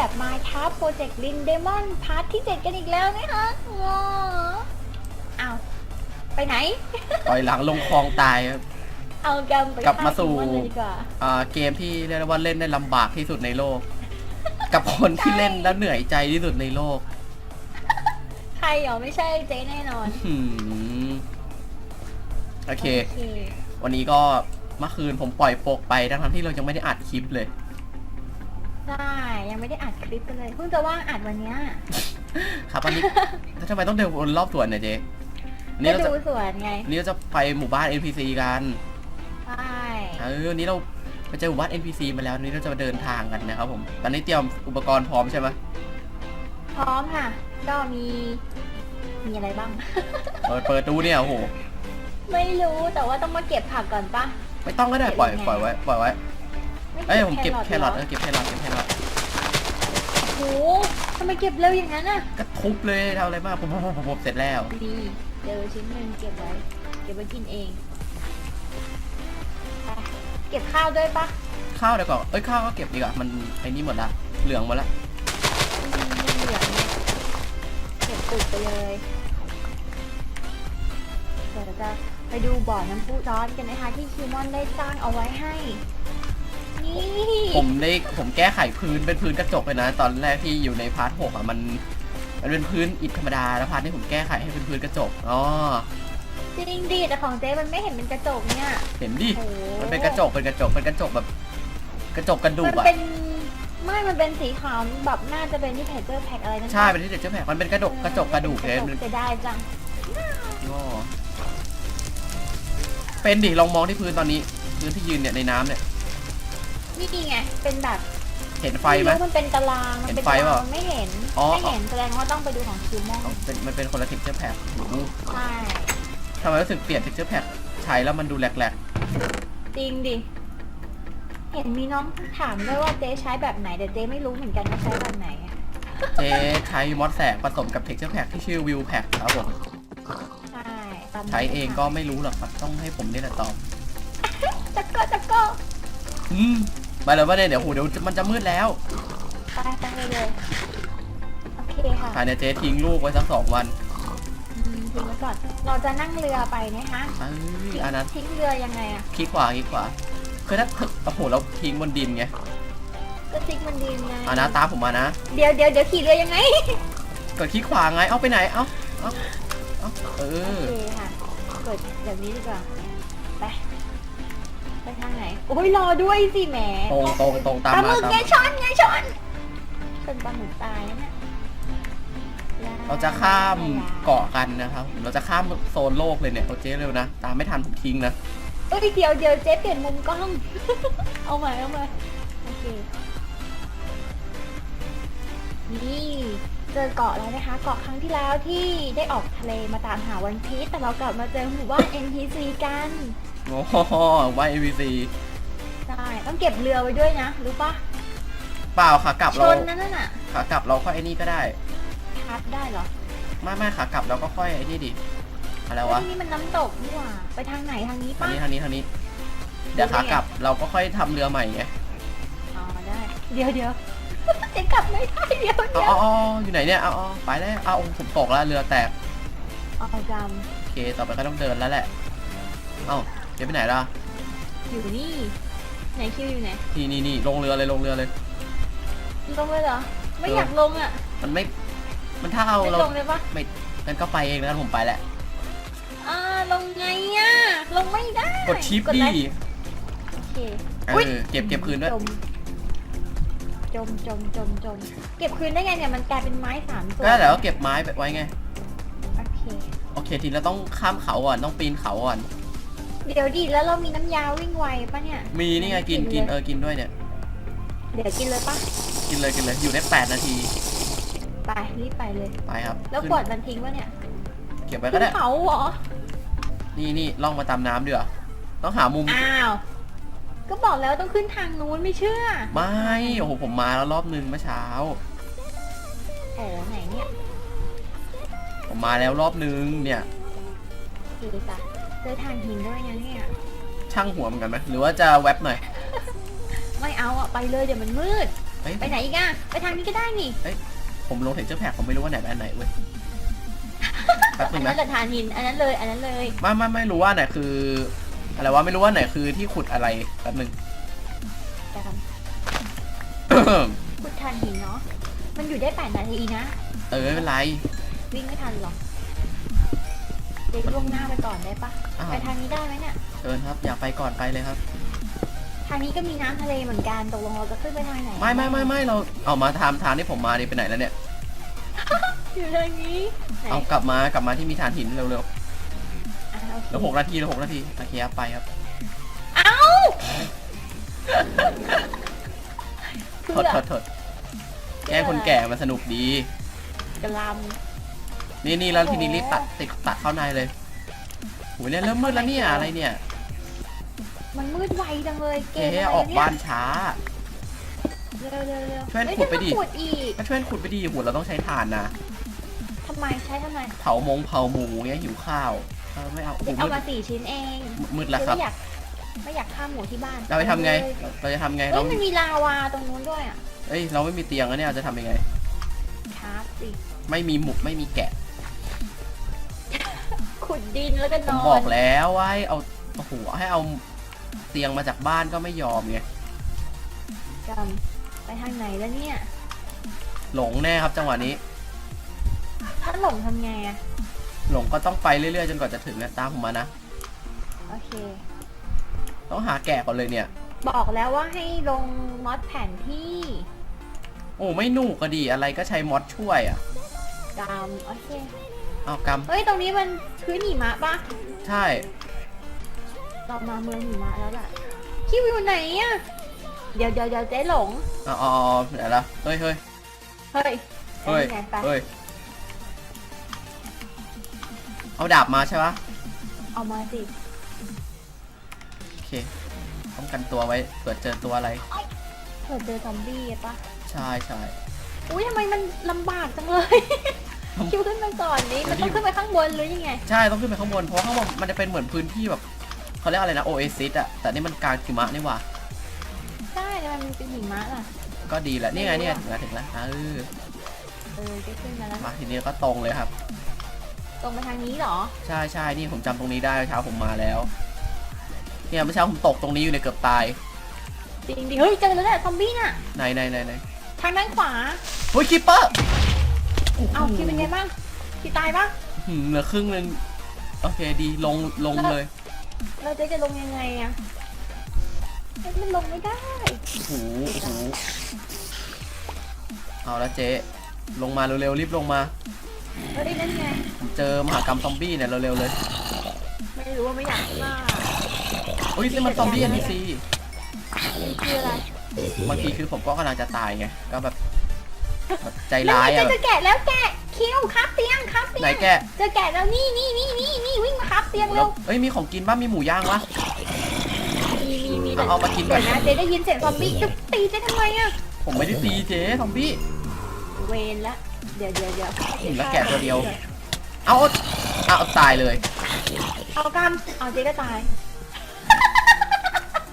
กับมาท้าโปรเจกต์ลินเดมอนพาร์ทที่ 7 กันอีกแล้วนะคะว้าวอ้าว ไปไหน ต่อยหลังลงคลองตายครับเอากำไปกลับมาสู่ฆ่คิมอนเลยดีกว่าอ่าเกมที่เรียกได้ว่าเล่นได้ลำบากที่สุดในโลก กับคนที่เล่นแล้วเหนื่อยใจที่สุดในโลกใครเหรอไม่ใช่เจ๊แน่นอนหืมโอเค โอเควันนี้ก็เมื่อคืนผมปล่อยโปกไปทั้งๆที่เรายังไม่ได้อัดคลิปเลย ใช่ ยังไม่ได้อัดคลิปกันเลย เพิ่งจะว่างอัดวันเนี้ยครับวันนี้แล้วทำไมต้องเดินวนรอบสวนเนี่ยเจ๊วันไปนี่เราจะดูสวนไงวันนี่เราจะไปหมู่บ้าน NPC กันใช่ เออวันนี้เราไปเจอหมู่บ้าน NPC มาแล้ววันนี้เราจะมาเดินทางกันนะครับผม ตอนนี้เตรียมอุปกรณ์พร้อมใช่ไหมพร้อมค่ะก็มี มีอะไรบ้าง เปิดเปิดดูเนี่ยโอ้โห ไม่รู้แต่ว่าต้องมาเก็บผักก่อนปะไม่ต้องก็ได้ปล่อยเก็บยังไงปล่อยไว้ปล่อยไว้ไม่ เอ้ยผมเก็บแครอทหเออเก็บแครอทเก็บแครอทโอ้โหทำไมเก็บเร็วอย่างนั้นอะก็ทุบเลยทำอะไรมากผมผมผมผมเสร็จแล้ว ดีเจอชิ้นหนึ่งเก็บไว้ เก็บไว้กินเองไปเก็บข้าวด้วยปะข้าวเดี๋ยวก่อนเอ้ยข้าวก็เก็บดีกว่ามันไอ้นี่หมดละเหลืองหมดละอืมไม่เหลือเนี่ยเก็บตุกไปเลยเดี๋ยวเราจะไปดูบ่อน้ำพุร้อนกันนะคะที่คิวมอนได้สร้างเอาไว้ให้ นี่ผมได้ผมแก้ไขพื้นเป็นพื้นกระจกเลยนะ ตอนแรกที่อยู่ในพาร์ทหกอะมัน มันเป็นพื้นอิฐธรรมดาแล้วพาร์ทนี้ผมแก้ไขให้เป็นพื้นกระจกอ๋อจริงดีแต่ของเจ๊มันไม่เห็นเป็นกระจกเนี่ย เห็นดิโอ้โหมันเป็นกระจกเป็นกระจกเป็นกระจกแบบ กระจกกระดูมักนอะเป็นไม่มันเป็นสีขาวแบบน่าจะเป็นที่เพจเจอร์แพ็คอะไรนั่นปะใช่เป็นที่เด็กเจ้าแผกมันเป็นกระจกกระจกกระดูกกเลยระจกจะได้จังอ๋อเป็นดิลองมองที่พื้นตอนนี้พื้นที่ยืนเนี่ยในน้ำเนี่ย นี่ไง เป็นแบบเห็นไฟไหม รู้มันเป็นตารางมันเป็นเห็นไฟตารางเปล่ามันไม่เห็น อ๋อ ไม่เห็น แสดงว่าต้องไปดูของคิวมองเอาเป็นมันเป็นคนละเท็กเจอร์แพคใช่ ทำไมรู้สึกเปลี่ยนเท็กเจอร์แพคใช้แล้วมันดูแหลกจริงดิ เห็นมีน้องถามด้วยว่าเจ๊ใช้แบบไหนแต่เจ๊ไม่รู้เหมือนกันว่าใช้แบบไหนอะๆ เจใช้มอสแสงผสมกับเท็กเจอร์แพคที่ชื่อวิวแพคครับผม ใช่ตามนั้นใช้เองก็ไม่รู้หรอกครับ ต้องให้ผมนี่แหละตอบจักก็จักก็อืม ไปเลยว่าเนี่ยเดี๋ยวโหเดี๋ยวมันจะมืดแล้วไปไปเลยเลยโอเคค่ะอ่าเนี่ยเจ๊ทิ้งลูกไว้สักสองวันอืมทิ้งไว้ก่อนเราจะนั่งเรือไปนะคะเอ้ยทิ้งอันนั้นทิ้งเรือยังไงอะคลิกขวาคลิกขวาคือถ้าโอ้โหเราทิ้งบนดินไงก็ทิ้งมันดีไงอ่านะตามผมมานะเดี๋ยวเดี๋ยวเดี๋ยวขี่เรือยังไงกดคลิกขวาไงเอาไปไหนเอาเอาเอาเอโออ เคค่ะกดแบบนี้ดีกว่าไปไป ทางไหน โอ้ยรอด้วยสิแหมตรงตรงตรงตามปลาหมามึกตามไงช้อนไงช้อนเป็นปลาหมึกตายนะเนี่ยเราจะข้ามเกาะกันนะครับ เราจะข้ามโซนโลกเลยเนี่ยเอาเจ๊เร็วนะ ตามไม่ทันผมทิ้งนะ เอ้ยเดี๋ยวเดี๋ยวเจ๊เปลี่ยนมุมกล้อง เอาใหม่เอาใหม่โอเค นี่เจอเกาะแล้วนะคะ เกาะครั้งที่แล้วที่ได้ออกทะเลมาตามหาวันพีชแต่เรากลับมาเจอหมู่บ้าน NPC กัน โอ้โหว่า AVC ใช่ต้องเก็บเรือไว้ด้วยนะรู้ปะเปล่าขากลับชเรานนั่นน่ะขากลับเราค่อยไอ้นี่ก็ได้ทับได้เหรอไม่ไม่ขากลับเราก็ค่อยไอ้นี่ดิอะไรวะเฮ้ยนี่มันน้ำตกนี่หว่าไปทางไหนทางนี้ทางปะนี้ทางนี้ทางนี้ เดี๋ยวขากลับเราก็ค่อยทำเรือใหม่ไงอ๋อได้ เดี๋ยวเดี๋ยวเจ๊กลับไม่ได้เดี๋ยวเอาเดี๋ยวเอาเอาอยู่ไหนเนี่ยเอาเอาไปแล้วเอาผมตกแล้วเรือแตกเอาจโอเคต่อไปก็ต้องเดินแล้วแหละ เอ้า เจ๊ไปไหนล่ะำอยู่นี่ไหนคิวอยู่ไหนนี่นี่นี่ลงเรือเลยลงเรือเลยลงเลยเหรอ ไม่เออออยากลงอะ มันไม่ มันถ้าเอาไม่เราลงเลยปะไม่งั้นก็ไปเองแล้วผมไปแหละ อ่าลงไงอะ ลงไม่ได้กดชิปกดิไลค์โอเคเออุ๊ยอเก็บเก็บคืนด้วย จมจมจมจมจมเก็บคืนได้ไงเนี่ยมันกลายเป็นไม้สามส่วนก็แล้วก็เก็บไม้ไปไว้ไง โอเค โอเคทีเราต้องข้ามเขาก่อนต้องปีนเขาก่อน เดี๋ยวดิแล้วเรามีน้ำยาวิ่งไวปะเนี่ย มีนี่ไงกินกิกินนเลยเออกินด้วยเนี่ย เดี๋ยวกินเลยปะกินเลยกินเลยอยู่ได้แปดนาทีไปรีบไปเลย ไปครับแล้วขึ้นขวดมันทิ้งวะเนี่ยเก็บไว้ก็ได้ขึ้นเขาเหรอ นี่นี่ล่องมาตามน้ำดีกว่าต้องหามุม อ้าว ก็บอกแล้วต้องขึ้นทางนู้นไม่เชื่อ ไม่ โอ้โหผมมาแล้วรอบนึงเมื่อเช้า โอ้ไหนเนี่ย ผมมาแล้วรอบนึงเนี่ยดีจ้ะ เจอทางหินด้วยนะเนี่ยช่างหัวเหมือนกันไหมหรือว่าจะแวบหน่อยไม่เอาอะไปเลยเดี๋ยวมันมืด เฮ้ยไปไหนอีกอะไปทางนี้ก็ได้นี่ผมลงเทคเจอร์แพ็กผมไม่รู้ว่าไหนเป็นอันไหนเว้ยแป๊บอันึนงนั้นะนแหละทานหินอันนั้นเลยอันนั้นเลยไม่ไม่ไม่รู้ว่าไหนคืออะไรวะไม่รู้ว่าไหนคือที่ขุดอะไรแป๊บนึง แต่กันคุณทานหินเนาะมันอยู่ได้แปดนาทีนะ เออไม่เป็นไรวิ่งไม่ทันหรอก เด็กล่วงหน้าไปก่อนได้ปะอ้าวไปทางนี้ได้ไหมเนี่ย เชิญครับ อยากไปก่อนไปเลยครับ ทางนี้ก็มีน้ำทะเลเหมือนกันตกลงเราจะขึ้นไปทางไหนไม่ไม่ไม่ไม่เราเอามาทำทางที่ผมมานี่ไปไหนแล้วเนี่ย อยู่ทางนี้ไหนเอากลับมากลับมาที่มีฐานหินเร็วๆอะโอเคแล้วหกนาทีแล้วหกนาทีโอเคครับไปครับ เอ้าโทษโทษโทษแกล้งคนแก่มันสนุกดีกระล นี่นี่แล้วทีนี้รีบตัดติดตัดเข้าในเลยโหเนี่ยเริ่มมืดแล้วเนี่ยอะไรเนี่ยำมันมืดไวจังเลยเกเจ๊มอะไรออกเนี่ยบ้านช้าเร็วเร็วเร็วช่วยเฮ้ขุดไปดิจะมาขุดอีกก็ช่วยขุดไปดีโหเราต้องใช้ถ่านนะทำไมใช้ทำไมเผามงเผาหมูเงี้ยหิวข้าวเออไม่เอาโอ้โหเด็กเอามืมาดสี่ชิ้นเองมืดแล้วครับไม่อยากไม่อยากฆ่าหมูที่บ้านเราจะทำไงเลยเราจะทำไงเฮ้เรายมันมีลาวาตรงนู้นด้วยอะเอ้ยเราไม่มีเตียงแล้วเนี่ยเราจะทำยังไง ชาร์จสิไม่มีหมุกไม่มีแกะ ขุดดินแล้วก็ผนมอนบอกแล้วว่าให้เอาโอ้โหให้เอาเตียงมาจากบ้านก็ไม่ยอมไงจำไปทางไหนแล้วเนี่ย หลงแน่ครับจังหวะนี้ ถ้าหลงทำไงอะหลงก็ต้องไปเรื่อยๆจนกว่าจะถึงนะตามผมมานะ โอเค ต้องหาแกะก่อนเลยเนี่ย บอกแล้วว่าให้ลงมอดแผนที่โอ้ไม่หนุกก็ดีอะไรก็ใช้มอดช่วยอะ จำโอเค เอากเฮ้ย ตรงนี้มันพื้นหิมะปะำใช่ เรามาเมืองหิมะแล้วล่ะคิวอยู่ไหนอะเดี๋ยวเดี๋ยวเดี๋ยวเจ๊หลงเอาเอาเอาเดี๋ยวละเฮ้ยเฮ้ยเฮ้ยเฮ้ยไงไปเฮ้ย เอาดาบมาใช่ปะเอามาสิ โอเคป้องกันตัวไว้เผื่อเจอตัวอะไร เผื่อเจอซอมบี้อะปะใช่ใช่อุ้ยทำไมมันลำบากจังเลย คิวขึ้นมาก่อนนี้มันต้องขึ้นไปข้างบนหรือยังไง ใช่ต้องขึ้นไปข้างบนเพราะข้างบนมันจะเป็นเหมือนพื้นที่แบบเขาเรียกอะไรนะโอเอซิสอะแต่นี่มันกลางหิมะนี่หว่าใช่แต่มันเป็นหิมะล่ะ ก็ดีแหละนี่ไงเนี่ยถึงแล้วถึงแล้วเออเออจะขึ้นมาแล้วมาทีนี้ก็ตรงเลยครับ ตรงไปทางนี้เหรอ ใช่ใช่นี่ผมจำตรงนี้ได้เช้าผมมาแล้วเนี่ยเมื่อเช้าผมตกตรงนี้อยู่ในยเกือบตายจริงดิเฮ้ยเจอแล้วแหละซอมบี้น่ะไหนไหนไหนไหนทางด้านขวาเฮ้ยคิปเปอร์ เอาคิวเป็นไงบ้างคิวตายปะหืมเหลือครึ่งหนึงโอเคดีลงลงเลยเราจะจะลงยังไงอะเอ๊ะมันลงไม่ได้ โอ้โหโอ้โหเอาละเจ๊ลงมาเร็วๆรีบลงมาเฮ้ยนั่นไงผมเจอมหากรรมซอมบี้เนี่ยเร็วๆเลยไม่รู้ว่าไม่อยากล่าเฮ้ยนี่มันซอมบี้อันนี้สินี่คืออะไร บางทีคือผมก็กำลังจะตายไง ก็แบบแบบ ใจร้ายนั่อะนไงเจอแกะแล้วแกะคิวครับเตียงครับเตียงไหนแกะเจอแกะแล้วนี่นี่นี่นี่นี่วิ่งมาครับเตียงแล้เร็ววเอ้ยมีของกินบ้างมีหมูย่างวะ มีมีมีเอาเอามากินก่เดี๋อยนวนะเจ๊ได้ยินเสียงซอมบี้จะตีเจ๊ทำไมอะผมไม่ได้ตีเจ๊ซอมบี้ เวนละ เดี๋ยวเดี๋ยวเดี๋ยวเห็นแล้วแกะตัวเดียวเอาเอาเอาตายเลย เอากำเอาเจ๊ก็ตาย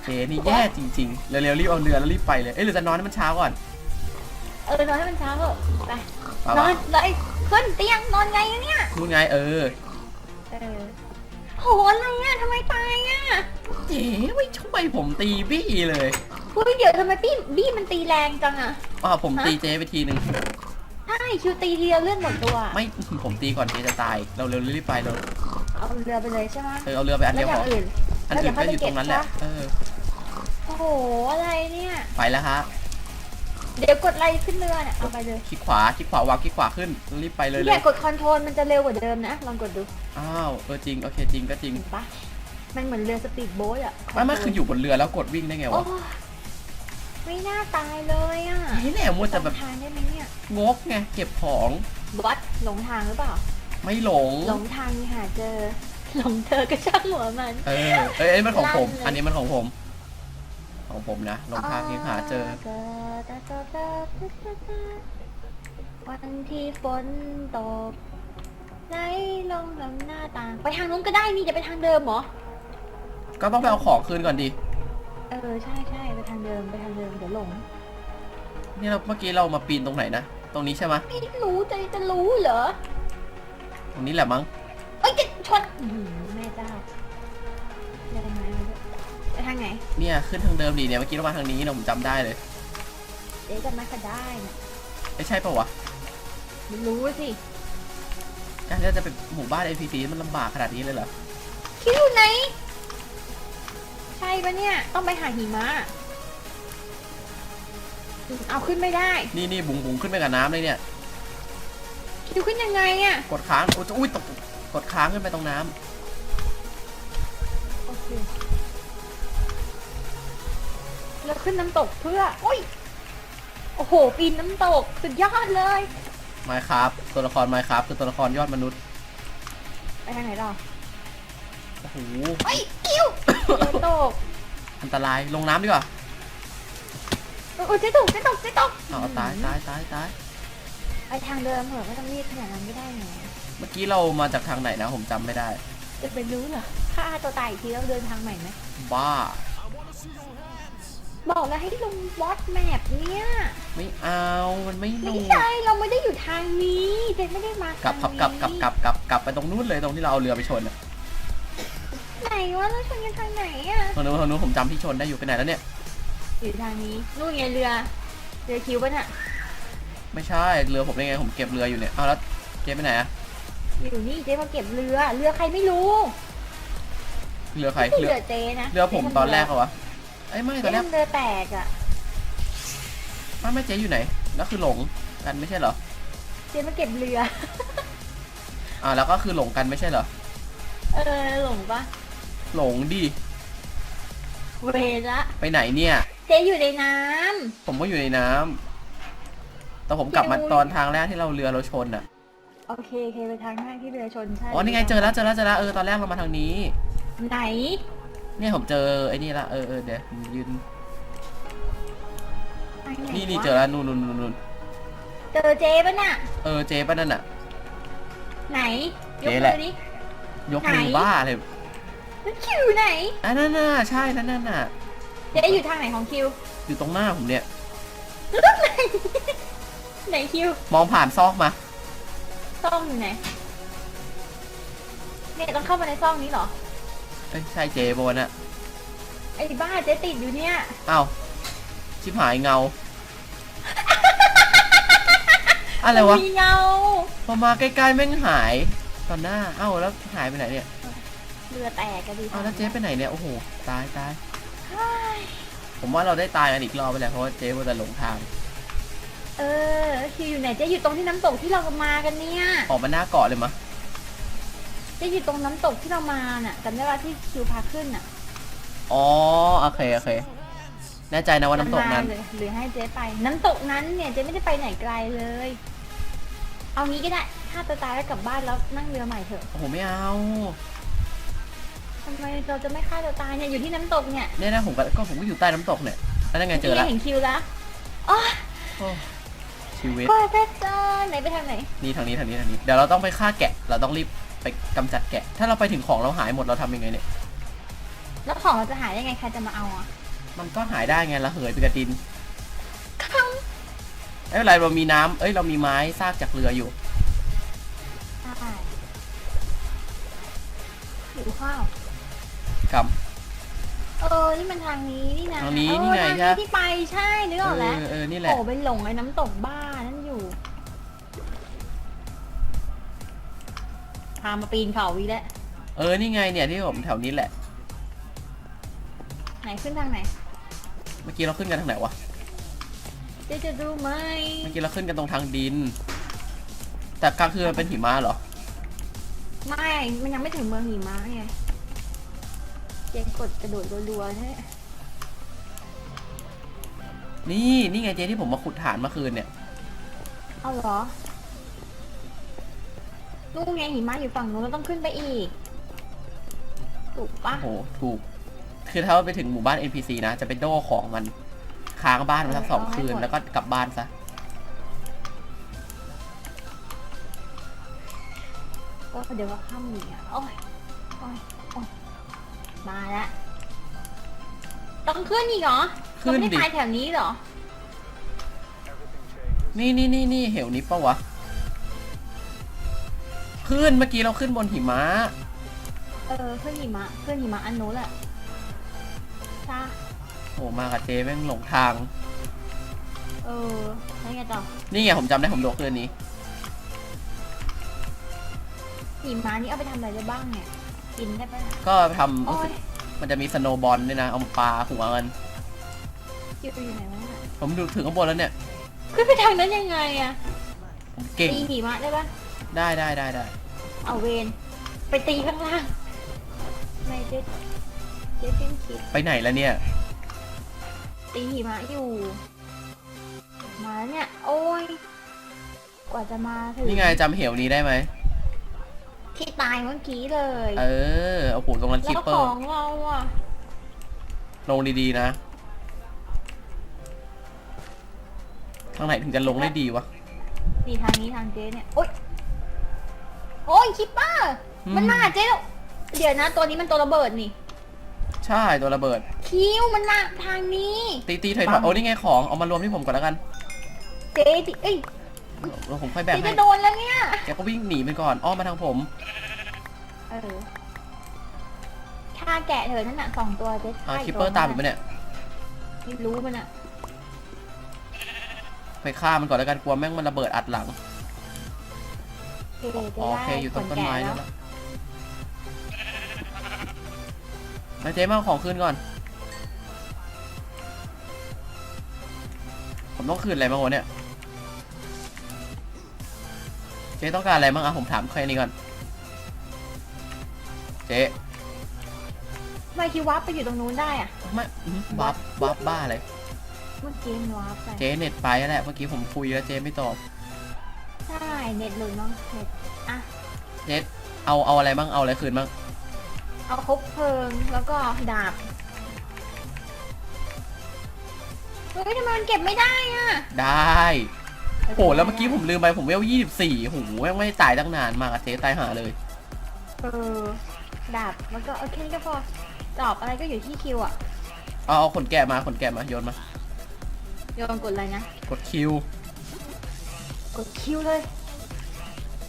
เจ๊นี่แย่จริงๆ เร็วๆรีบเอาเรือแล้วรีบไปเลย เอ้ยหรือจะนอนให้มันเช้าก่อน เออนอนให้มันเช้าเถอะไปเอานอปะนเลยขึ้นเตียงนอนไงอะเนี่ยนู่นไงเออเออโหอะไรอะทำไมตายอะเจ๊ไม่ช่วยผมตีบี้เลยอุ้ยเดี๋ยวทำไมบี้บี้มันตีแรงจังอะอ่าผมตีเจ๊ไปทีนึงใช่คิวตีทีเดียวเลื่อนหมดตัวไม่ผมตีก่อนเจ๊จะตาย เราเร็วๆรีบไปเร็วเอาเรือไปเลยใช่ไหมเออเอาเรือไปอันแล้เดีวยวอพอย่างอื่นอันอื่นก็อยู่ตรงนั้นแหละเออโอ้โหอะไรเนี่ยไปแล้วฮะ เดี๋ยวกดไลค์ขึ้นเรือเนี่ยเอาไปเลยคลิกขวาคลิกขวาวางคลิกขวาขึ้นรีบไปเลยอเลยายกกดคอนโทรลมันจะเร็วกว่าเดิมนะลองกดดูอ้าวเออจริงโอเคจริงก็จริงเห็นปะมันเหมือนเรือสปีดโบ๊ทอะไม่ไม่คืออยู่บนเรือแล้วกดวิ่งได้ไงโอ้วะไม่น่าตายเลยอะนี่แหละมัวแต่แบบจำทางได้ไหมเนี่ยงกไงเก็บของบอสหลงทางหรือเปล่า ไม่หลง หลงทางนี่หาเจอหลงเธอก็ช่างหัวมัน เออเอ้ยอันนี้มันของผมลั่นเลยอันนี้มันของผม ของผมนะลงทางที่หาเจอ วันที่ฝนตกไหลลงลำหน้าต่าง ไปทางนู้นก็ได้นี่จะไปทางเดิมเหรอ ก็ต้องไปเอาของคืนก่อนดิเออใช่ใช่ไปทางเดิมไปทางเดิมเดี๋ยวหลงนี่เราเมื่อกี้เรามาปีนตรงไหนนะ ตรงนี้ใช่ไหมะไม่รู้ใจจะรู้เหรอ ตรงนี้แหละมั้ง เอ้ยจะชนอื้อหือแม่เจ้า ทางไหน เนี่ยขึ้นทางเดิมดีเนี่ยเมื่อกี้เรามาทางนี้เราผมจำได้เลยเจ๊จะมาก็ได้นะไม่ใช่ปะวะไม่รู้สิการที่เราจะเป็นหมู่บ้าน NPC มันลำบากขนาดนี้เลยเหรอคิดอยู่ไหน ใช่ปะเนี่ย ต้องไปหาหิมะอืมเอาขึ้นไม่ได้ นี่นี่บุ๋งบุ๋งขึ้นไปกับน้ำเลยเนี่ย คิวขึ้นยังไงอะกดค้างโอ้ยอุ้ยตกกดค้างขึ้นไปตรงน้ำโอเค แล้วขึ้นน้ำตกเพื่อโอ้ยโอ้โหปีนน้ำตกสุดยอดเลยไมครับตัวละครไมครับคือตัวละครยอดมนุษย์ไปทางไหนต่อโอ้โหเฮ้ยคิวเจ๊ตกอันตรายลงน้ำดีกว่าโอ้ยเจ๊ตกเจ๊ตกเจ๊ตกเอาเอาตายตายตายตายไปทางเดิมเถอะไม่ต้องรีบขนาดนั้นไม่ได้ไงเมื่อกี้เรามาจากทางไหนนะผมจำไม่ได้ จะไปรู้เหรอฆ่าตัวตายอีกทีแล้วเดินทางใหม่ไหมบ้า บอกแล้วให้ลงวอตแมปเนี่ย ไม่เอามันไม่หไม่นุกใช่เราไม่ได้อยู่ทางนี้เจนไม่ได้มากลับครับกลับกลับกลับกลับกลับไปตรงนู้นเลยตรงที่เราเอาเรือไปชนอะไหนวะเราชนกันทางไหนอะตรงนู้นตรงนู้นผมจำที่ชนได้อยู่ไปไหนแล้วเนี่ย อยู่ทางนี้นู่นไงเรือเรือคิวปะเนี่ยไม่ใช่เรือผมได้ไงผมเก็บเรืออยู่เนี่ยเอาแล้วเจ๊ไปไหนอะอยู่นี่เจ๊มาเก็บเรือเรือใครไม่รู้เรือใครไม่ใช่เรือเรือเจ๊นะเรือผมตอนแรกเหรอวะ ไอ้ยไม่ตเจ๊อนแรกทำเรือแตกอะไม่ไม่เจ๊อยู่ไหน แล้วคือหลงกันไม่ใช่เหรอ เจ๊มาเก็บเรือ อ่าแล้วก็คือหลงกันไม่ใช่เหรอ เออหลงปะหลงดิ เวละไปไหนเนี่ย เจ๊อยู่ในน้ำ ผมก็อยู่ในน้ำแต่ผมกลับมาเจ๊ตอนทางแรกที่เราเรือเราชนอะ โอเคโอเคไปทางหน้าที่เรือชนใช่อ๋อ นี่ไงเจอแล้วเจอแล้วเจอแล้วเออตอนแรกเรามาทางนี้ ไหน เนี่ยผมเจอไอ้นี่ละเออเออเดี๋ยวผมยืนทางไหนี่นี่วะเจอแล้วนู่นนู่นนู่นนู่นเจอเจ๊ปะน่ะ เออเจ๊ป้านั่นอะ ไหนยกเจ๊มืแหละอดิยกไหนมือบ้าเลยแล้วคิวไหน อันนั้นน่ะใช่นั่นน่ะน่ะเจ๊อยู่ทางไหนของคิวอยู่ตรงหน้าผมเนี่ย ไหนคิวมองผ่านซอกมาซ่องอยู่ไหนเนี่ยต้องเข้ามาในซ่องนี้เหรอ เอ้ยใช่เจ๊โบนอะไอ้บ้าเจ๊ติดอยู่เนี่ยอ้าวชิบหายเงา อะไรวะ มีเงาพอมาใกล้ๆแม่งหายตอนหน้า เอ้าแล้วหายไปไหนเนี่ยเรือแตกกันดิเอ้าแล้วเจ๊ไปไหนเนี่ย โอ้โห ตายตาย เฮ้ยผมว่าเราได้ตายกันอีกรอบไปแล้วเพราะว่าเจ๊ว่าจะหลงทาง เออคิวอยู่ไหนเจ๊อยู่ตรงที่น้ำตกที่เรามากันเนี่ย ออกมาหน้าเกาะเลยมะ เจ๊อยู่ตรงน้ำตกที่เรามาน่ะจำได้ว่าที่คิวพาขึ้นน่ะอ๋อโอเคโอเคแน่ใจนะว่าน้ำตกนั้น จำได้เลยหรือให้เจ๊ไป น้ำตกนั้นเนี่ยเจ๊ไม่ได้ไปไหนไกลเลย เอางี้ก็ได้ถ้าตัวตายแล้วกลับบ้านแล้วนั่งเรือใหม่เถอะโอ้โหไม่เอาทำไมเราจะไม่ฆ่าตัวตายเนี่ยอยู่ที่น้ำตกเนี่ยเนี่ยนะผมก็ก็ผมก็อยู่ใต้น้ำตกเนี่ยแล้วนั่นไงเจอแล้วนี่เห็นคิวแล้วอ๋อโอ้ชีวิต ก็เซ็ตเจอไหนไปทางไหน นี่ทางนี้ทางนี้ทางนี้ เดี๋ยวเราต้องไปฆ่าแกะ เราต้องรีบ ไปกำจัดแกะ ถ้าเราไปถึงของเราหายหมดเราทำยังไงเนี่ย แล้วของเราจะหายได้ไงใครจะมาเอาอะมันก็หายได้ไงเราเหยไปกับดินข้างไม่เป็นไรเรามีน้ำเอ้ยเรามีไม้ซากจากเรืออยู่ ใช่หิวข้าวกเออนี่มันทางนี้นี่นะทางนี้เออนี่ไงทางใช่ที่ไปใช่นึกำออกแล้วเออเออนี่แหละ โอ้ไปหลงไอ้น้ำตกบ้านั่นามาปีนเขาวีแล้วเออ นี่ไงเนี่ยที่ผมแถวนี้แหละ ไหนขึ้นทางไหนเมื่อกี้เราขึ้นกันทางไหนวะ เจ๊จะดูไหมเมื่อกี้เราขึ้นกันตรงทางดิน แต่กลางคืนมันเป็นหิมะเหรอ ไม่ มันยังไม่ถึงเมืองหิมะไงเจ๊กดกระโดดรัวๆใช่นี่ นี่ไงเจ๊ที่ผมมาขุดฐานเมื่อคืนเนี่ย เอาเหรอ นู่นไงหิมะอยู่ฝั่งนู้นเราต้องขึ้นไปอีก ถูกปะโอ้โหถูก คือถ้าไปถึงหมู่บ้าน NPC นะ จะไปโดของมันค้างบ้านมาสักสองคืนแล้วก็กลับบ้านซะ ก็เดี๋ยวก็ค่ำอีกอะโอ้ยโอ้ยโอ้ยมาแล้วต้องขึ้นอีกเหรอขึ้นเราไม่ดิได้ตายแถวนี้เหรอ นี่นี่นี่นี่เหวนี้ปะวะ ขึ้นเมื่อกี้เราขึ้นบนหิมะ เออเพื่อนหิมะเพื่อนหิมะอันนู้นแหละใช่โอ้มากับเจแม่งหลงทาง เออแล้วไงต่อนี่ไงผมจำได้ผมโดดขึ้นอันนี้ หิมะนี่เอาไปทำอะไรได้บ้างเนี่ยกินได้ปะเนี่ยก็ทำโอ้รู้สึยกมันจะมีสโนว์บอลด้วยนะ เอามาปาหัวกันอยู่อยู่ไหนวะเนี่ยผมดูถึงข้างบนแล้วเนี่ย ขึ้นไปทางนั้นยังไงอะผมเก่ง ตีหิมะได้ปะ ได้ได้ได้ได้เอาเวนไปตีข้างล่างไม่เจ๊เจ๊เพิ่งคิดไปไหนแล้วเนี่ย ตีหิมะอยู่มาแล้วเนี่ย โอ้ย กว่าจะมาถึงนี่ไงจำเหวนี้ได้ไหม ที่ตายเมื่อกี้เลยเออโอ้โหตรงนั้นคิปแล้วเปอขร์องเราอะลงดีๆนะทางไหนถึงจะลงได้ดีวะนี่ทางนี้ทางเจ๊เนี่ยโอ้ย โอ้ยคิปเปอร์อืม มันมาหาเจ๊แล้วเดี๋ยวนะ ตัวนี้มันตัวระเบิดนี่ ใช่ตัวระเบิด คิวมันมาทางนี้ตีตีถอยปัถอยงโอ้นี่ไงของเอามารวมที่ผมก่อนแล้วกันเจ๊ดิเอ้ยแล้วผมค่อยแบ่งเจ๊ให้จะโดนแล้วเนี่ยแกก็วิ่งหนีไปก่อนอ้อมมาทางผมเออฆ่าแกะเถอะนั่นน่ะสองตัวเจ๊อ่าฆ่าคิปเปอร์ตามอยู่ปะเนี่ยไม่รู้มันอะไปฆ่ามันก่อนแล้วกันกลัวแม่งมันระเบิดอัดหลังโอ เคเจ๊อ๋อโอได้เคอยู่ตรงต้นไม้ขแกะนั่แล้วนแหละแล้วเจ๊มาเอาของคืนก่อน ผมต้องคืนอะไรบ้างวะเนี่ย เจ๊ต้องการอะไรบ้างอะผมถามแค่นี้ก่อน เจ๊ทำไมคิววับไปอยู่ตรงนู้นได้อะไม่อื้อบัฟบัฟบ้าเลยเมื่อกี้มันวับไป เจ๊เน็ตไปแล้วแหละ เมื่อกี้ผมคุยแล้วเจ๊ไม่ตอบใช่ เน็ตหลุดมั้งเน็ตอะเจ๊เอาเอาอะไรบ้างเอาอะไรคืนบ้างเอาคบเพลิงแล้วก็ดาบเฮ้ยทำไมมันเก็บไม่ได้อะได้โหแล้วเมื่อกี้ผมลืมไปผมเวลยี่สิบสี่โหแม่งไม่ตายตั้งนานมากับเจ๊ตายหาเลย เออดาบแล้วก็โอเคก็พอดอบอะไรก็อยู่ที่คิวอะเอาเอาขนแกะมาขนแกะมาโยนมาโยนกดอะไรนะ กดคิว กดคิวเลย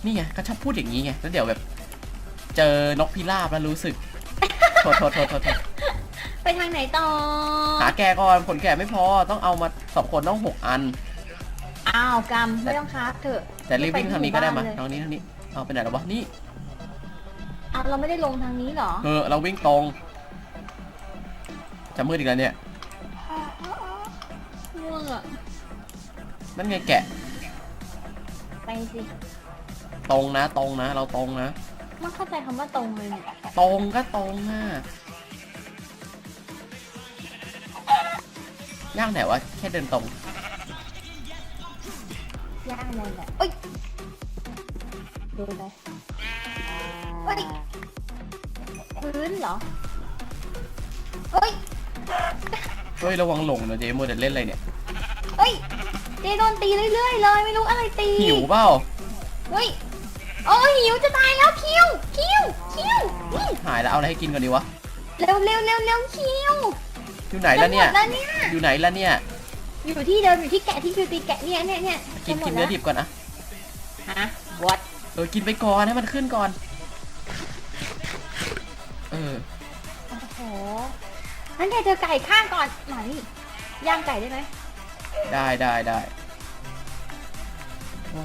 นี่ไงก็ชอบพูดอย่างนี้ไงแล้วเดี๋ยวแบบ เจอนกพิราบแล้วรู้สึกโทษโทษโทษโทษโทษไปทางไหนต่อ หาแกะก่อนขนแกะไม่พอต้องเอามาสองคนต้องหกอัน อ้าวกรรมไม่ต้องคราฟเถอะแต่รีบวิ่งทางนี้ก็ได้มาไปที่หทางนี้ทางนี้เอาไปไหนแล้ววะนี่อ้าวเราไม่ได้ลงทางนี้เหรอเออเราวิ่งตรง จะมืดอีกแล้วเนี่ยง่วงอะนั่นไงแกะไปสิ ตรงนะตรงนะ เราตรงนะมันเข้าใจคำว่าตรงเลยเนี่ยตรงก็ตรงอะยากไหนวะแค่เดินตรงย่างเลยแหละเอ้ยดูเลยเอ้ยพื้นเหรอเอ้ยเฮ้ยระวังหลงนะเจมัวแต่เล่นอะไรเนี่ยเอ้ยเจโดนตีเรื่อยๆเลย ไม่รู้อะไรตีหิวเปล่าเฮ้ย โอ้ยหิวจะตายแล้วคิวคิวคิวอืมหายแล้วเอาอะไรให้กินก่อนดีวะ เร็วเร็วเร็วเร็วคิวอยู่ไหนแล้วเนี่ย จะหมดแล้วเนี่ยอยู่ไหนแล้วเนี่ย อยู่ที่เดิมอยู่ที่แกะที่คิวตีแกะเนี่ยเนี่ยเนี่ยกินจะหมกินดเนื้แล้อวดิบก่อนอะฮะ what เออกินไปก่อนให้มันขึ้นก่อน เออ โอ้โหงั้นแกเจอไก่ข้างก่อนมานี่ย่างไก่ได้ไหมได้ได้ได้โอ้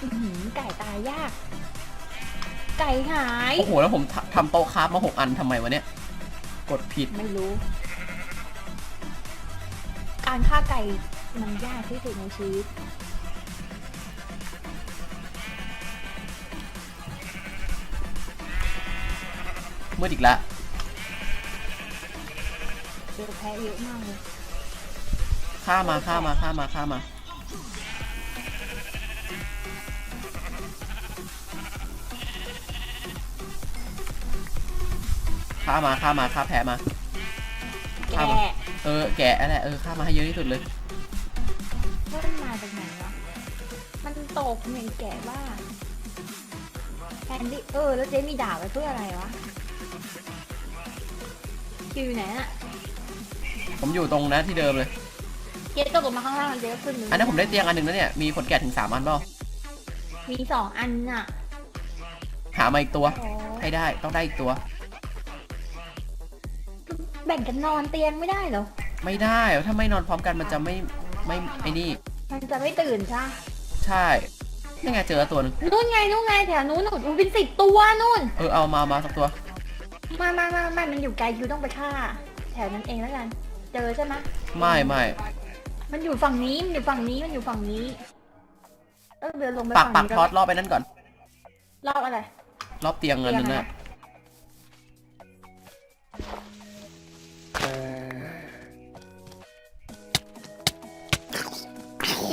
อื้อหือ ไก่ตายยาก ไก่หาย โอ้โห แล้วผมทำทำโต๊ะคราฟมาหกอันทำไมวะเนี่ย กดผิด ไม่รู้ การฆ่าไก่มันยากที่สุดในชีวิต มืดอีกแล้วเจอแพ้เยอะมากเลยฆ่ามาฆ่ามาฆ่ามาฆ่ามา ฆ่ามาฆ่ามาฆ่าแพ้มา แกครับเออแกะอะไรเออฆ่ามาให้เยอะที่สุดเลยมันมาจากไหนวะ มันตกเหมือนแกะว่าแอนดี้เออ แล้วเจ๊มีดาบไว้เพื่ออะไรวะ คิวอยู่ไหนอะผมอยู่ตรงนะที่เดิมเลย เจ๊ตกลงมาข้างล่างเจ๊ก็ขึ้นอันนั้นผมได้เตียงอันหนึ่งแล้วเนี่ย มีขนแกะถึงสามอันเปล่ามีสองอันน่ะหามาอีกตัว โอ้ให้ได้ต้องได้อีกตัว แบ่งกันนอนเตียงไม่ได้เหรอ ไม่ได้ถ้าไม่นอนพร้อมกันมันจะไม่ไม่ไอ้นี่ มันจะไม่ตื่นใช่ใช่นี่ไงเจอตัวหนึงนู่นไงนู่นไงแถวนู้นหนูเป็นสิบตัวนู่น เออเอามามาสักตัว มามามามามันอยู่ไกลคิวต้องไปฆ่า แถวนั้นเองแล้วกัน เจอใช่ไหมไม่ไม่มันอยู่ฝั่งนี้ มันอยู่ฝั่งนี้ มันอยู่ฝั่งนี้เออเดินลงไปปักฝั่งปักนี้ทอดรอบไปนั่นก่อน รอบอะไร รอบเตียงเงินนั่นเตียงนะอะ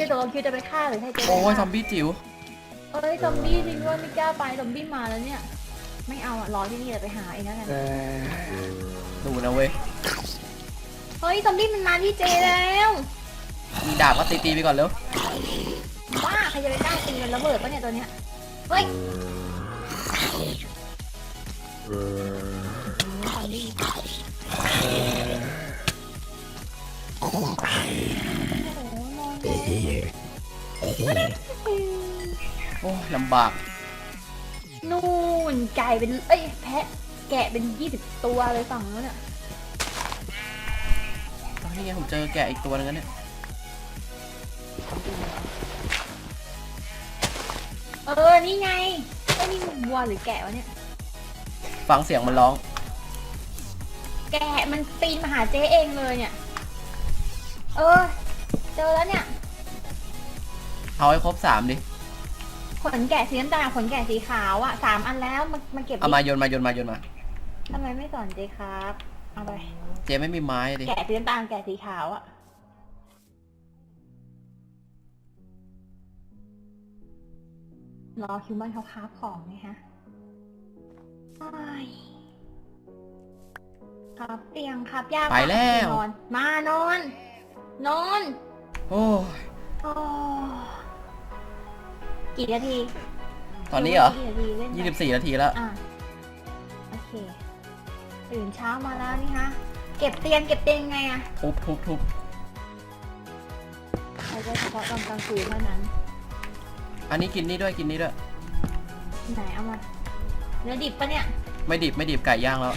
คิวตกลงคิวจะไปฆ่าหรือให้เจ๊โอ้ยไปซฆ่าอมบี้จิ๋วเอ้ยซอมบี้จริงด้วยไม่กล้าไปซอมบี้มาแล้วเนี่ย ไม่เอาอะรอที่นี่เดี๋ยวไปหาเองแล้วกันดูนะเว้ย เฮ้ยซอมบี้มันมาที่เจแล้วมีดาบก็ตีตีๆไปก่อนเร็วบ้าใครจะไปกล้าตีมันระเบิดปะเนี่ยตัวเนี้ย เฮ้ยซอมบี้ โอ้โหนอนเลยโอ้ยลำบาก นู่นไก่เป็น เอ้ย แพะ แกะเป็นยี่สิบตัวเลยฝั่งนู้นอะตอนนี้ไงผมเจอแกะอีกตัวนึงแล้วเนี่ย เออ นี่ไงไอ้ยนี่วัวหรือแกะวะเนี่ย ฟังเสียงมันร้อง แกะมันปีนมาหาเจ๊เองเลยเนี่ย เออเจอแล้วเนี่ย เอาให้ครบสามดิ ขนแกะสีน้ำตาลขนแกะสีขาวอะสามอันแล้วมามาเก็บเอาดิมาโยนมาโยนมาโยนมา ทำไมไม่สอนเจ๊ครับ เอาไป เจไม่มีไม้ดิ แกะสีน้ำตาลแกะสีขาวอะ รอคิวมันเขาคาบของไหมฮะไอ้ยครับเตียงครับยากไปแล้ว นอน มานอน นอน โอ้ยโอ้กี่นาทีตอนนี้เหรอกี่นาทีเล่นไปยี่สิบสี่นาทีแล้ว อะโอเคตื่นเช้ามาแล้วนี่ฮะ เก็บเตียงเก็บเตียงไงอะทุบทุบทุบใช้ได้เฉพาะตอนกลางคืนเท่านั้น อันนี้กินนี่ด้วยกินนี่ด้วย ไหนเอามาเนื้อดิบปะเนี่ย ไม่ดิบไม่ดิบไก่ย่างแล้ว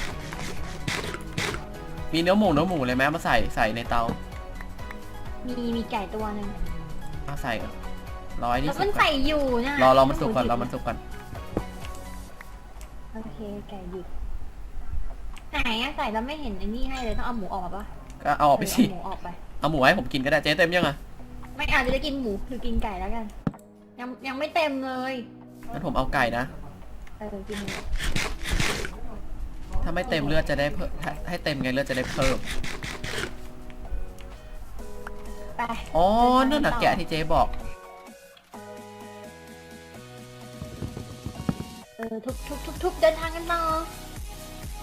มีเนื้อหมูเนื้อหมูเลยไหมเอามาใส่ใส่ในเตา มีมีไก่ตัวหนึ่งเอาใส่ก่อนร้อยนี่แล้วสุมันกก่อนใส่อยู่นะรอรอมันสุกก่อนรอมันสุกก่อนโอเคไก่ดิบไหนอะใส่แล้วไม่เห็นไอ้นี่ให้เลยต้องเอาหมูออกมาปะก็เอาออกไปสิเเอาหมูออกไป เอาหมูให้ผมกินก็ได้เจ๊เต็มยังอะไม่อาจจะได้กินหมูหรือกินไก่แล้วกัน ยังยังไม่เต็มเลยงั้นผมเอาไก่นะ เออกินหมูถ้าไม่เต็มเลือดจะได้เพิ่มถ้าให้เต็มไงเลือดจะได้เพิ่มไป อ๋อนั่นน่ะแกะที่เจ๊บอก เออทุบทุบทุบทุบเดินทางกันต่อ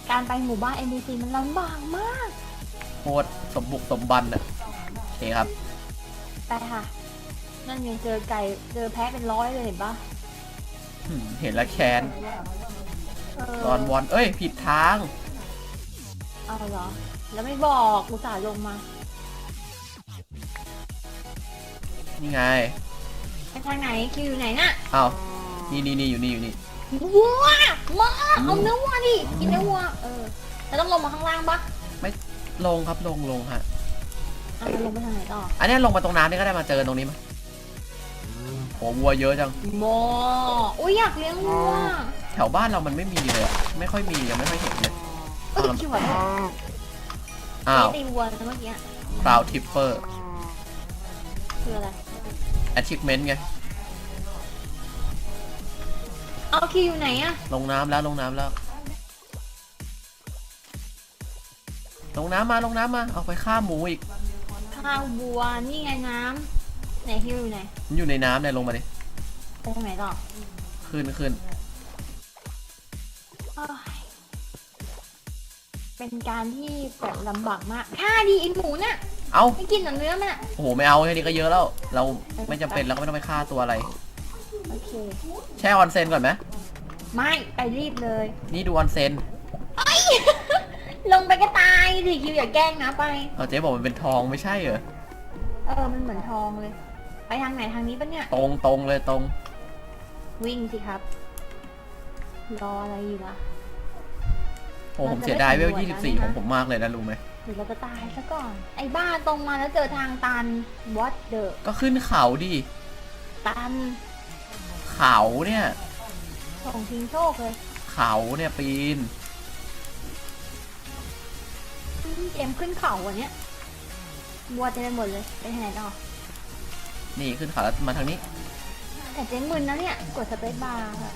การไปหมู่บ้าน NPC มันลำบากมาก โคตรสมบุกสมบันอะโอเคครับ ไปค่ะ นั่นไงเจอไก่ เจอแพะเป็นร้อยเลยเห็นปะอืมเห็นแล้วแค้นเออรอนวอน เอ้ย ผิดทาง เอาเหรอ แล้วไม่บอกอุตส่าห์ลงมา นี่ไงไปทางไหนคิวอยู่ไหนน่ะอ้าวนี่นี่นี่อยู่นี่อยู่นี่วัวมาเอาเนื้อวัวดิกินเนื้อวัวเออแล้วต้องลงมาข้างล่างปะลงครับลงลงฮะอะแล้วลงไปทางไหนต่ออันนี้ลงมาตรงน้ำนี่ก็ได้มาเจอตรงนี้มั้ยโหวัวเยอะจัง โมอุ้ยอยากเลี้ยงวัวแถวบ้านเรามันไม่มีเลยอะไม่ค่อยมียังไม่ค่อยเห็นเลยเอ้ยคิวอะอ้าวตีวัวนะเมื่อกี้คราวทิปเปอร์คืออะไร achievement ไง เอาคิวอยู่ไหนอะลงน้ำแล้วลงน้ำแล้ว ลงน้ำมาลงน้ำมาเอาไปฆ่าหมูอีก ข้าวบัวนี่ไงน้ำไหนคิวอยู่ไหนมันอยู่ในน้ำเนี่ยลงมาดิไปทางไหนต่อขึ้นขึ้นอ้ายเป็นการที่แบบลำบากมากฆ่าดีไอหมูน่ะ เอาไม่กินแต่เนื้อมันอะโอ้โหไม่เอาแค่นี้ก็เยอะแล้ว เราไม่จำเป็นเราก็ไม่ต้องไปฆ่าตัวอะไร โอเค แช่ออนเซนก่อนไหมไม่ ไปรีบเลยนี่ดูออนเซนลงไปก็ตายดิคิวอย่าแกล้งนะไป เอาเจ๊บอกมันเป็นทองไม่ใช่เหรอเออ มันเหมือนทองเลย ไปทางไหนทางนี้ปะเนี่ย ตรงตรงเลยตรงวิ่งสิครับ รออะไรอยู่ล่ะ โอ้ผมเราจะเสียดายเวลได้สำรวจยี่สิบสี่แล้วขนะองผมมากเลยนะรู้ไหม หรือเราจะตายซะก่อน ไอ้บ้าตรงมาแล้วเจอทางตัน what the ก็ขึ้นเขาดิตันเขาเนี่ยส่งทิ้งโชคเลย เขาเนี่ยปีนเกมขึ้นเขาวันเนี้ยบัวเต็มไปหมดเลยไปทางไหนต่อนี่ขึ้นเขาแล้วมาทางนี้ แต่เจ๊มึนนะเนี่ย กดสเปซบาร์อะ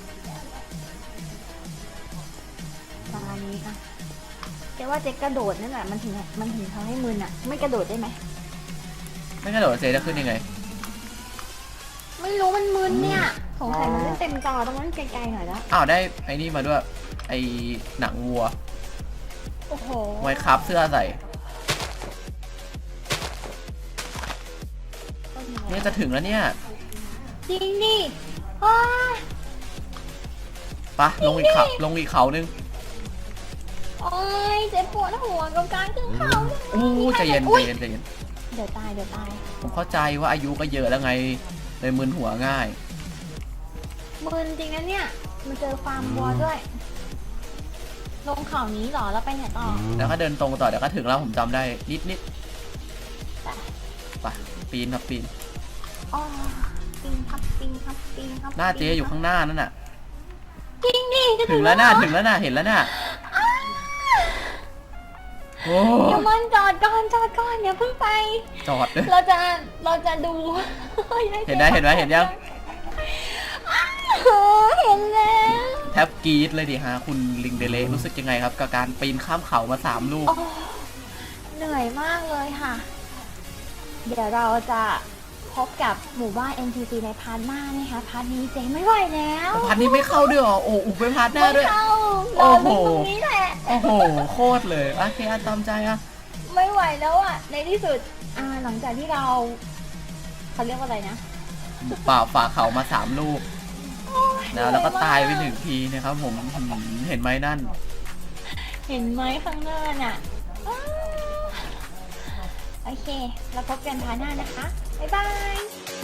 ประมาณนี้อะ เจ๊ว่าเจ๊กระโดดนั่นแหละมันถึงมันถึงทำให้มึนอะไม่กระโดดได้ไหมไม่กระโดดเซจะขึ้นยังไง ไม่รู้มันมึนเนี่ยสงสัยมันไม่เต็มจอต้องมันไกลๆหน่อยแล้วอ้าวได้ไอ้นี่มาด้วย ไอ้หนังวัว โอ้โหไว้ครับเสื้อใส่ เนี่ยจะถึงแล้วเนี่ยจริงดิอ้าไปะลงอีกเขาลงอีกเขาหนึง โอ้ยเจ็บปวดหัวกับการขึ้นเขาอู้ใจเย็นใจอุ๊เย็นใจเย็นเดี๋ยวตายเดี๋ยวตายผมเข้าใจว่าอายุก็เยอะแล้วไงเลยมึนหัวง่ายมึนจริงนะเนี่ยมันเจอฟาร์มวัวด้วย ลงเขานี้เหรอแล้วไปไหนต่อแล้วก็เดินตรงต่อเดี๋ยวก็ถึงแล้วผมจำได้นิดนิดไปไปปีนครับปีนอ๋อปิงครับปิงครับปิงครับหน้าเจ๊อยู่ข้างหน้านั่นน่ะจริงดิจะถึงแล้วน่ะถึงแล้วน่ะเห็นแล้วน่ะโอ้ เดี๋ยวมันจอดก่อนจอดก่อนอย่าเพิ่งไป จอดด้วยเราจะเราจะดูเห็นไหมเห็นไหมเห็นยังโอ้เห็นแล้วแทบกรีดเลยดิฮะคุณลิงเดเลรู้สึกยังไงครับ กับการปีนข้ามเขามาสามลูกโอ้เหนื่อยมากเลยค่ะ เดี๋ยวเราจะ พบกับหมู่บ้าน NPC ในพาร์ทหน้านะคะพาร์ทนี้เจ๊ไม่ไหวแล้วพันนี้ไม่เข้าด้วยเหรอ โอ้อุบไปพาร์ทหน้าด้วยไม่เข้าโอ้รอโหเล่นตรงนี้แหละ โอ้โห โคตรเลยโอเคอะตามใจอะ ไม่ไหวแล้วอะ ในที่สุด อ่า หลังจากที่เราเขาเรียกว่าอะไรนะฝ่าฝ่าเขามาสามลูกโอ้ยนะแล้วก็เหนื่อตายไปมหนึ่งทีนะครับผมหืมเห็นไหมนั่น เห็นไหมข้างหน้าน่ะอ้าวโอเคแล้วพบกันพาร์ทหน้านะคะ 拜拜。